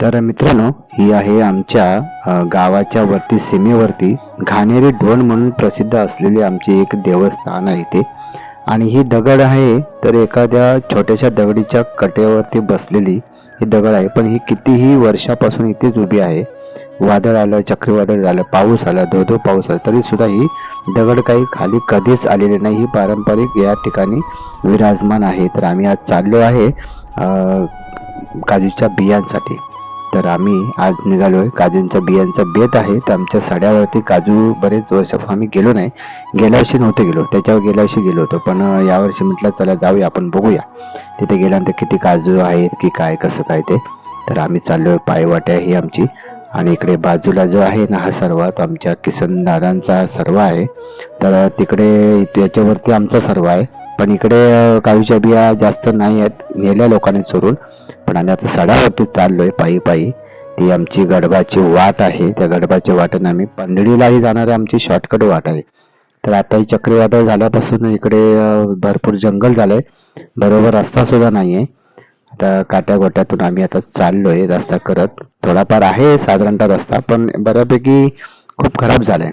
तर मित्रांनो ही आहे आमच्या गावाच्या वरती सीमेवरती घाणेरी ढोण म्हणून प्रसिद्ध असलेली आमचे एक देवस्थान आहे ते आणि ही दगड आहे तर एखाद्या छोट्याशा दगडीच्या कट्यावरती बसलेली ही दगड आहे. पण ही कितीही वर्षापासून इथेच उभी आहे. वादळ आलं चक्रीवादळ झालं पाऊस आला धो धो पाऊस आला तरी सुद्धा ही दगड काही खाली कधीच आलेली नाही. ही पारंपरिक या ठिकाणी विराजमान आहे तर आम्ही आज चाललो आहे काजूच्या बियांसाठी. तर आम्ही आज निघालोय काजूंच्या बियांचा बेत आहे. तर आमच्या सड्यावरती काजू बरेच वर्ष आम्ही गेलो नाही. गेल्या वर्षी नव्हते गेलो. त्याच्यावर गेल्या वर्षी गेलो होतो. पण यावर्षी म्हटलं चला जाऊया आपण बघूया. तिथे गेल्यानंतर किती काजू आहेत की काय कसं काय ते. तर आम्ही चाललोय पायवाट्या ही आमची. आणि इकडे बाजूला जो आहे ना हा सर्वात आमच्या किसन दादांचा सर्व आहे. तर तिकडे याच्यावरती आमचा सर्व आहे. पण इकडे काजूच्या बिया जास्त नाही आहेत. नेल्या लोकांनी चोरून. पण आम्ही आता सडावरती चाललोय पायी पायी. ती आमची गडबाची वाट आहे. त्या गडबाच्या वाटेने आम्ही पंधडीलाही जाणारी आमची शॉर्टकट वाट आहे. तर आताही चक्रीवादळ झाल्यापासून इकडे भरपूर जंगल झालंय. बरोबर रस्ता सुद्धा नाहीये. आता काट्या गोट्यातून आम्ही आता चाललोय रस्ता करत. थोडाफार आहे साधारणतः रस्ता पण बऱ्यापैकी खूप खराब झालाय.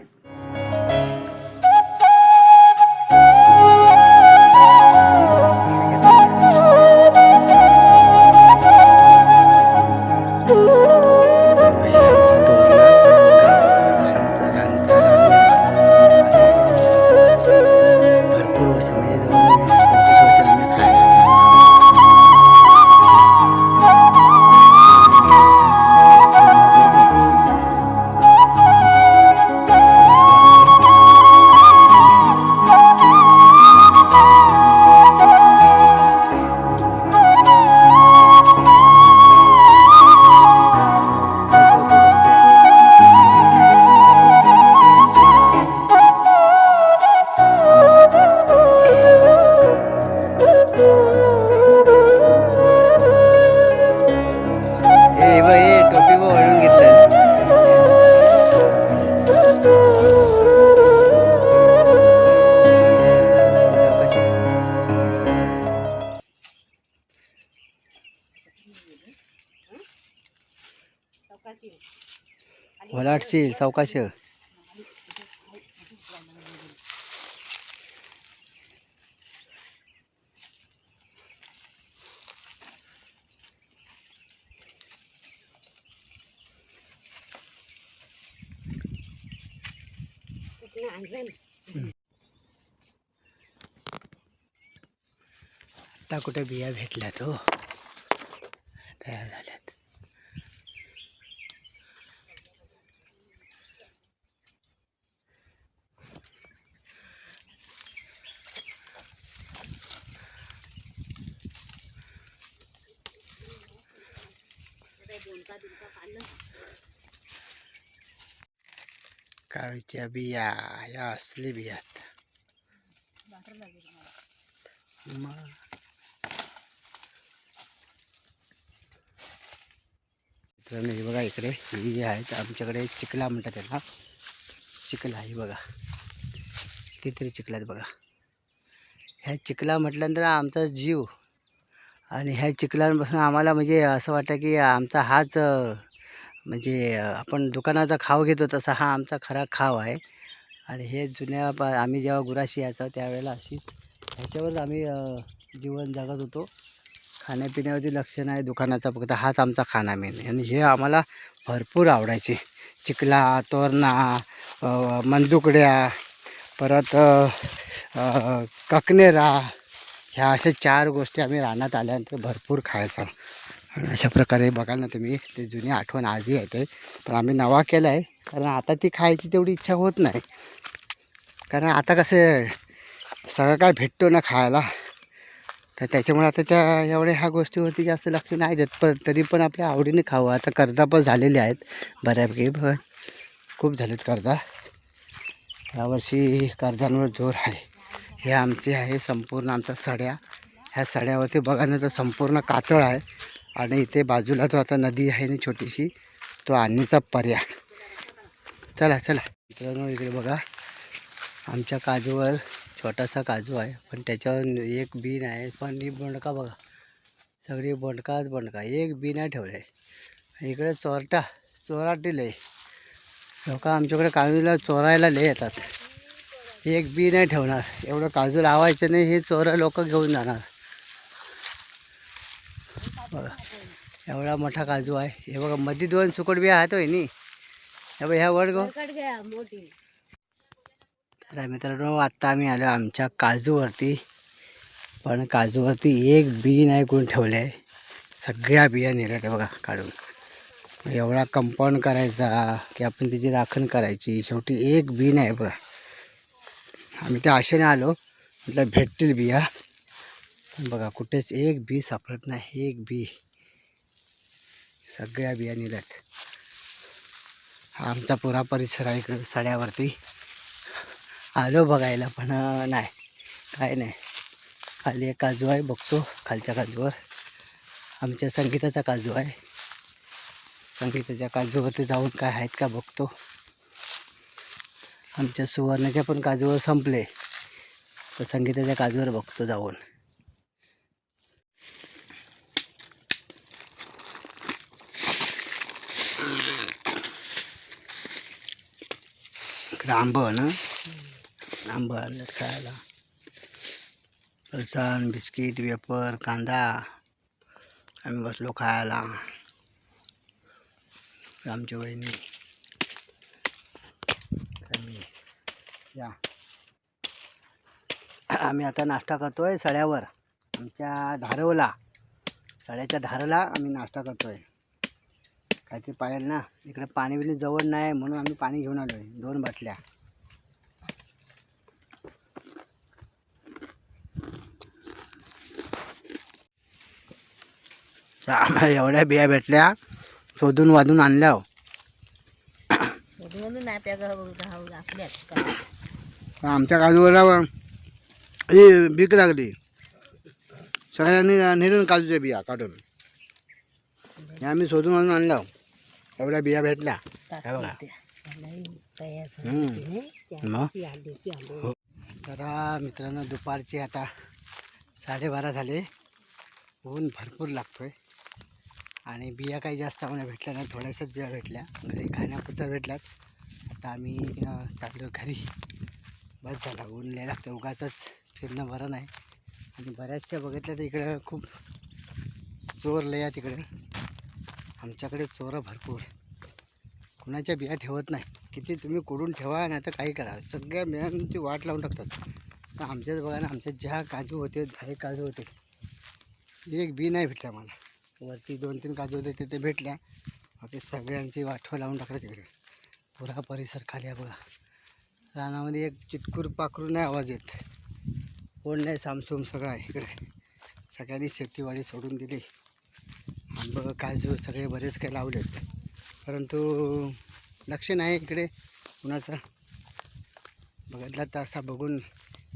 ओलाटशील चौकाश आता कुठे बिया भेटल्यात हो तयार झाल्यात कावीच्या बिया या असली बियात मग हे बघा इकडे ही जी आहेत आमच्याकडे चिखला म्हणतात त्याला. चिखला ही बघा. कितीतरी चिखलात बघा. ह्या चिखला म्हटल्यानंतर आमचा जीव. आणि ह्या चिखलांपासून आम्हाला म्हणजे असं वाटतं की आमचा हाच म्हणजे आपण दुकानाचा खाव घेतो तसा हा आमचा खरा खाव आहे. आणि हे जुन्या पा आम्ही जेव्हा गुराशी यायचो त्यावेळेला अशीच ह्याच्यावरच आम्ही जीवन जगत होतो. खाण्यापिण्यावरती लक्ष नाही दुकानाचा फक्त हाच आमचा खाना मेन आणि हे आम्हाला भरपूर आवडायचे. चिखला तोरणा मंदुकड्या परत ककनेरा ह्या अशा चार गोष्टी आम्ही रानात आल्यानंतर भरपूर खायचो. अशा प्रकारे बघाल ना तुम्ही ते जुनी आठवण आजही येते. पण आम्ही नवा केला आहे कारण आता ती खायची तेवढी इच्छा होत नाही. कारण आता कसं सगळं काय भेटतो ना खायला. तर त्याच्यामुळे आता त्या एवढ्या ह्या गोष्टीवरती जास्त लक्ष नाही देत पण तरी पण आपल्या आवडीने खावं आता कर्जा पण झालेले आहेत बऱ्यापैकी पण खूप झालेत कर्जा यावर्षी कर्जांवर जोर आहे. हे आमचे आहे संपूर्ण आमचा सड्या. ह्या सड्यावरती बघा ना तर संपूर्ण कातळ आहे. आणि इथे बाजूला तो आता नदी आहे ना छोटीशी तो आणीचा पर्याय. चला चला. मित्रांनो इकडे बघा. आमच्या काजूवर छोटासा काजू आहे पण त्याच्यावर एक बी आहे पण ही बोंडका बघा. सगळी बोंडकाच बोंडका एक बी नाही ठेवलं आहे इकडे चोरटा चोराटी लय. लोक आमच्याकडे काजूला चोरायला लय येतात. एक बी नाही ठेवणार. एवढं काजू लावायचं नाही हे चोर लोक घेऊन जाणार. बघा. एवढा मोठा काजू आहे. हे बघा मध्ये दोन सुकट बी आहेत होय नी. बघा ह्या वर गो. तर मित्रांनो आत्ता आम्ही आलो आमच्या काजूवरती. पण काजूवरती एक बी नाही कोण ठेवलं आहे सगळ्या बिया नेल्या त्या बघा काढून. एवढा कंपाऊंड करायचा की आपण त्याची राखण करायची. शेवटी एक बी नाही बघा. आम्ही त्या आशेने आलो. म्हटलं भेटतील बिया. बघा कुठेच एक बी सापडत नाही. एक बी. सगळ्या बिया आहेत. हा आमचा पुरा परिसर आहे इकडं सड्यावरती. आलो बघायला पण नाही. काय नाही. खाली एक काजू आहे बघतो खालच्या काजूवर. आमच्या संगीताचा काजू आहे. संगीताच्या काजूवरती जाऊन काय आहेत का बघतो. आमच्या सुवर्णाच्या पण काजूवर संपले. तर संगीताच्या काजूवर बघतो जाऊन. इकडं आंबं ना आंबं आणलं खायला फरसाण बिस्किट वेपर कांदा आम्ही बसलो खायला. आमच्या वहिनी. आम्ही या. आम्ही आता नाश्ता करतोय सड्यावर. आमच्या धारवला. सड्याच्या धारला आम्ही नाश्ता करतोय. आहे ते पाहिलं ना? इकडे पाणी बिणी जवळ नाही म्हणून आम्ही पाणी घेऊन आलोय. दोन बाटल्या. आम्हाला एवढ्या बिया भेटल्या. शोधून वाजून आणल्या हो. आमच्या काजूला ही भीक लागली. सगळ्यांनी नेलं काजूच्या बिया काढून. हे आम्ही शोधून आणून आणल्या हो. एवढ्या बिया भेटल्या. हे बघा. मग? हो. तर मित्रांनो दुपारची आता साडेबारा झाले. ऊन भरपूर लागतोय. आणि बिया काही जास्त आम्हाला भेटल्या नाही थोड्याशाच बिया भेटल्या. घरी खाण्यापुरत्या भेटल्यात. आता आम्ही चाललो घरी. बस झाला. ऊन लय लागतं उगाचच फिरणं बरं नाही. आणि बऱ्याचशा बघितल्या तर इकडं खूप चोर लय तिकडे. आमच्याकडे चोरं भरपूर. कुणाच्या बिया ठेवत नाही. किती तुम्ही कोडून ठेवा नाही तर काही करा. सगळ्या बियांची वाट लावून टाकतात. तर आमच्याच बघा ना आमच्या ज्या काजू होते दहा काजू होते. एक बी नाही भेटल्या मला. वरती दोन तीन काजू होते तिथे भेटल्या. बाकी सगळ्यांची वाठवं लावून टाकलं तिकडे पुरा परिसर खाली आहे बघा. रानामध्ये एक चिटकूर पाखरू नाही आवाज येत. कोण नाही सामसूम सगळं आहे इकडे. सगळ्यांनी शेतीवाडी सोडून दिली. आंबं काजू सगळे बरेच काही लावलेत परंतु लक्ष नाही इकडे कुणाचं. बघितला तर असा बघून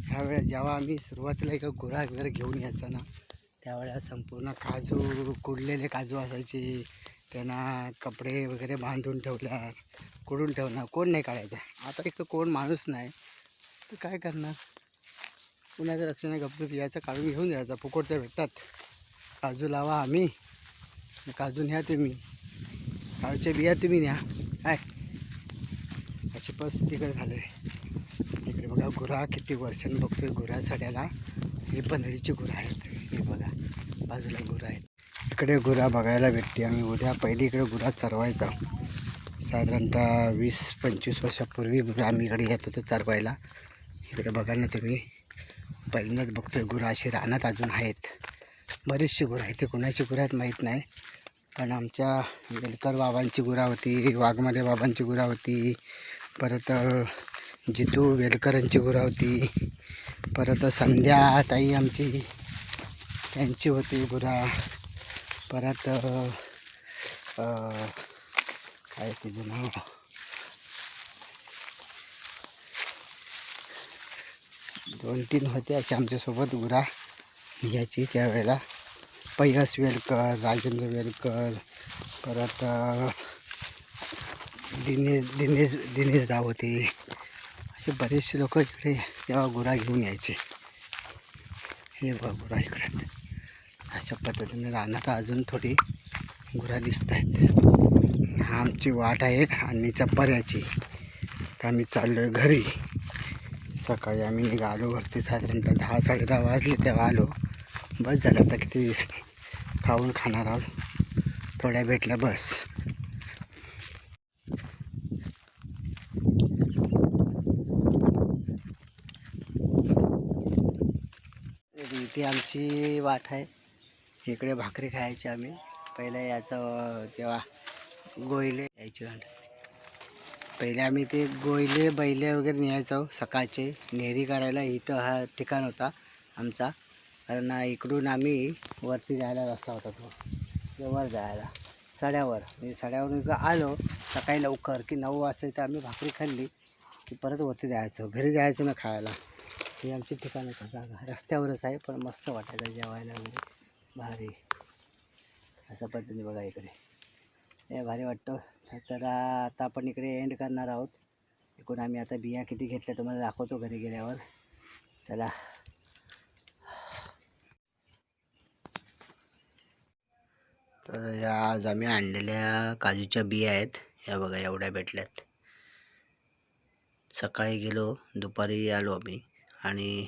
ह्यावेळेस जेव्हा आम्ही सुरुवातीला इकडे गुरा वगैरे घेऊन यायचा ना त्यावेळेस संपूर्ण काजू कुडलेले काजू असायचे. त्यांना कपडे वगैरे बांधून ठेवल्या कुडून ठेवणार कोण नाही काढायचं. आता इथं कोण माणूस नाही. तर काय करणार? कुणाचं लक्ष नाही यायचं काढून घेऊन जायचं. फुकटच्या भेटतात. काजू लावा आम्ही. काजून ह्या तुम्ही. काळूच्या बिया तुम्ही न्या. काय अशी परिस्थितीकडे झालं आहे इकडे बघा गुरा किती वर्षांनी बघतोय. गुरा सड्याला हे पन्हडीची गुरं आहेत. हे बघा बाजूला गुरं आहेत. इकडे गुरा बघायला भेटते आम्ही. उद्या पहिली इकडे गुरा चरवायचा. साधारणतः वीस पंचवीस वर्षापूर्वी गुरा आम्ही इकडे येत होतो चरवायला. इकडे बघा ना तुम्ही. पहिल्यांदाच बघतोय गुरं. अशी रानात अजून आहेत. बरीचशी गुरं आहेत. ते कोणाची गुरं आहेत माहीत नाही. पण आमच्या बेलकर बाबांची गुरा होती वाघमारे बाबांची गुरा होती परत जितू वेलकरांची गुरा होती परत संध्या ताई आमची त्यांची होती गुरा. परत काय तिचं नाव? दोन तीन होते अशी आमच्यासोबत गुरा घ्यायची त्यावेळेला. पैयस वेलकर राजेंद्र वेलकर परत दिनेश दिनेश दिनेश दावते होते असे बरेचसे लोक इकडे तेव्हा गुरा घेऊन यायचे. हे बघ गुरा इकडे. अशा पद्धतीने रानात अजून थोडी गुरा दिसत आहेत. आमची वाट आहे आणि चप्पऱ्याची तर आम्ही चाललो आहे घरी. सकाळी आम्ही निघालो वरती साधारणतः दहा साडे दहा वाजले तेव्हा आलो. बस झालं आता किती खाऊन खाणार आहोत. थोड्या भेटल्या बस. ती इथे आमची वाट आहे. इकडे भाकरी खायची आम्ही. पहिले याचं तेव्हा गोयले यायची पहिले आम्ही ते गोयले बैले वगैरे न्यायचो. सकाळचे नेहरी करायला. इथं हा ठिकाण होता आमचा. कारण इकडून आम्ही वरती जायला रस्ता होता तो. वर जायला. सड्यावर. म्हणजे सड्यावरून इकडं आलो सकाळी लवकर की नऊ वाजता इथं आम्ही भाकरी खाल्ली की परत वरती जायचो. घरी जायचं ना खायला. हे आमची ठिकाण होतं जागा. रस्त्यावरच आहे पण मस्त वाटायचं जेवायला वगैरे. भारी. अशा पद्धतीने बघा इकडे. हे भारी वाटतं. तर आता आपण इकडे एंड करणार आहोत. इकडून आम्ही आता बिया किती घेतल्या तुम्हाला दाखवतो घरी गेल्यावर. चला. तर या आज आम्ही आणलेल्या काजूच्या बिया आहेत. ह्या बघा एवढ्या भेटल्यात. सकाळी गेलो दुपारी आलो आम्ही. आणि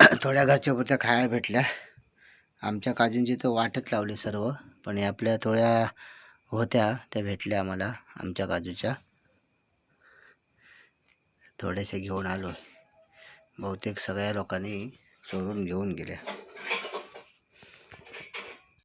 थोड्या घरच्या पुरत्या खायला भेटल्या. आमच्या काजूंची तर वाटच लावली सर्व पण या आपल्या थोड्या होत्या त्या भेटल्या आम्हाला आमच्या काजूच्या. थोड्याशा घेऊन आलो. बहुतेक सगळ्या लोकांनी चोरून घेऊन गेल्या.